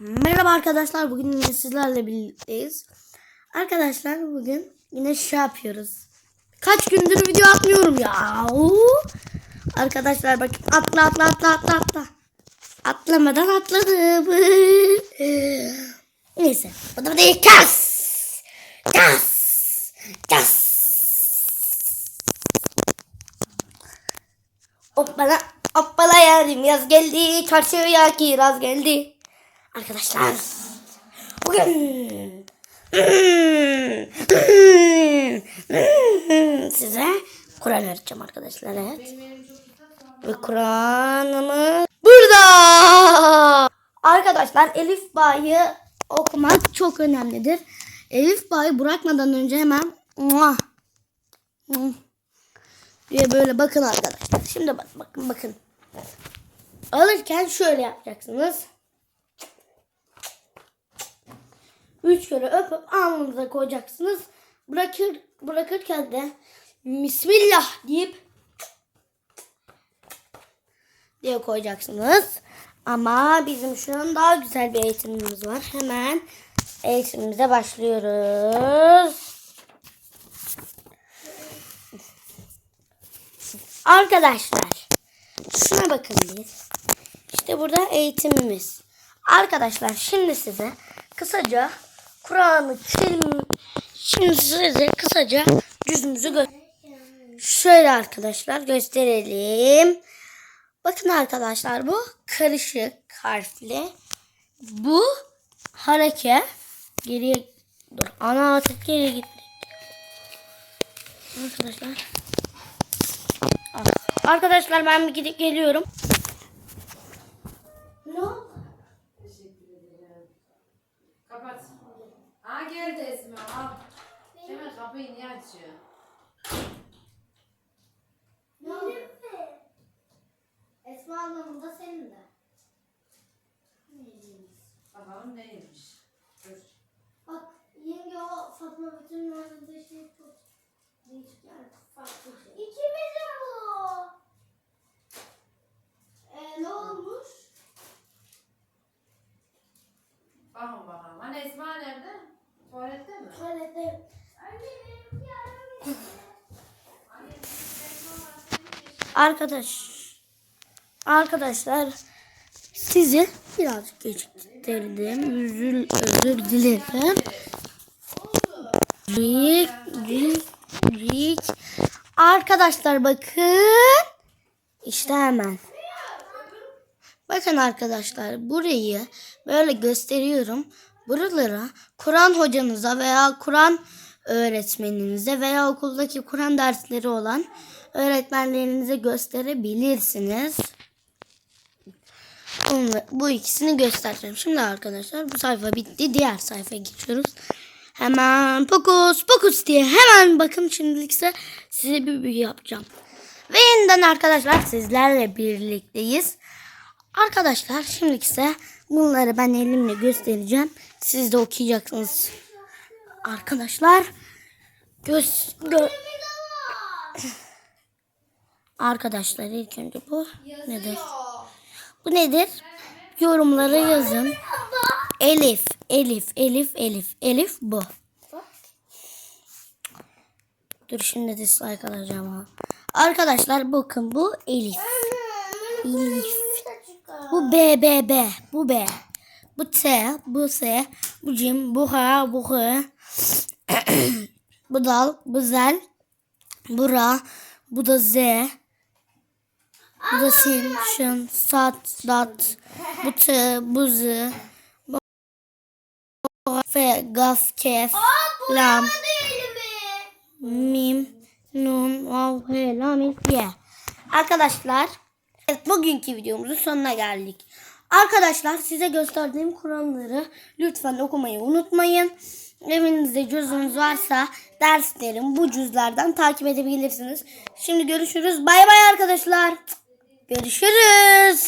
Merhaba arkadaşlar. Bugün yine sizlerle birlikteyiz. Arkadaşlar bugün yine şey yapıyoruz. Kaç gündür video atmıyorum ya. Arkadaşlar bakın atla atla atla atla atla. Atlamadan atladım. Neyse. Bu da değil. Kas. Kas. Kas. Hoppala. Hoppala yarim yaz geldi. Karşıya kiraz geldi. Arkadaşlar. Bugün size Kur'an öğreteceğim arkadaşlar. Evet. Ve Kur'an'ımız burada. Arkadaşlar Elif Ba'yı okumak çok önemlidir. Elif Ba'yı bırakmadan önce hemen diye böyle bakın arkadaşlar. Şimdi bak, bakın bakın. Alırken şöyle yapacaksınız. Üç kere öpüp alnınıza koyacaksınız. Bırakır, bırakırken de Bismillah deyip diye koyacaksınız. Ama bizim şu an daha güzel bir eğitimimiz var. Hemen eğitimimize başlıyoruz. Arkadaşlar şuna bakın bir. İşte burada eğitimimiz. Arkadaşlar şimdi size kısaca Kur'an'ı şimdi size kısaca cüzümüzü gö şöyle arkadaşlar gösterelim. Bakın arkadaşlar bu karışık harfli. Bu hareke geriye dur ana artık geriye gitti. Arkadaşlar Ah, Arkadaşlar ben bir gidip geliyorum. Ne? Kapat. Aa geldi Esma al. Hemen kapıyı niye açıyor? Ne oldu? Esma ablamın da senin de. Bakalım neymiş. Dur. Bak yenge o Fatma Betül'ün oynadığı şey çok değişik yani farklı şey. İkimizin bu. Ee, ne olmuş? Bakın bakalım. Hani Esma nerede? Tuvalette mi? Tuvalette. Arkadaş Arkadaşlar sizi birazcık geciktirdim. Üzül, özür dilerim. Rik, rik, rik. Arkadaşlar bakın. İşte hemen. Bakın arkadaşlar burayı böyle gösteriyorum. Buralara Kur'an hocanıza veya Kur'an öğretmeninize veya okuldaki Kur'an dersleri olan öğretmenlerinize gösterebilirsiniz. Bu ikisini göstereceğim. Şimdi arkadaşlar bu sayfa bitti. Diğer sayfaya geçiyoruz. Hemen pokus pokus diye hemen bakın şimdilikse size bir büyü yapacağım. Ve yeniden arkadaşlar sizlerle birlikteyiz. Arkadaşlar şimdilik ise bunları ben elimle göstereceğim. Siz de okuyacaksınız. Arkadaşlar göz gö Arkadaşlar ilk önce bu nedir? Bu nedir? Yorumlara yazın. Elif, Elif, Elif, Elif, Elif bu. Dur şimdi dislike alacağım ha. Arkadaşlar bakın bu Elif. Elif. Bu B, B, B. Bu B. Bu T, bu S, bu Cim, bu H, bu H. bu dal, bu zel, bu ra, bu da Z. Bu da sin, şın, sat, dat. Bu T, bu Z. Bu F, gaf, kef, lam. Mim, nun, vav, he, lam, ye. Arkadaşlar, evet, bugünkü videomuzun sonuna geldik. Arkadaşlar size gösterdiğim Kur'anları lütfen okumayı unutmayın. Evinizde cüzünüz varsa derslerim bu cüzlerden takip edebilirsiniz. Şimdi görüşürüz. Bay bay arkadaşlar. Görüşürüz.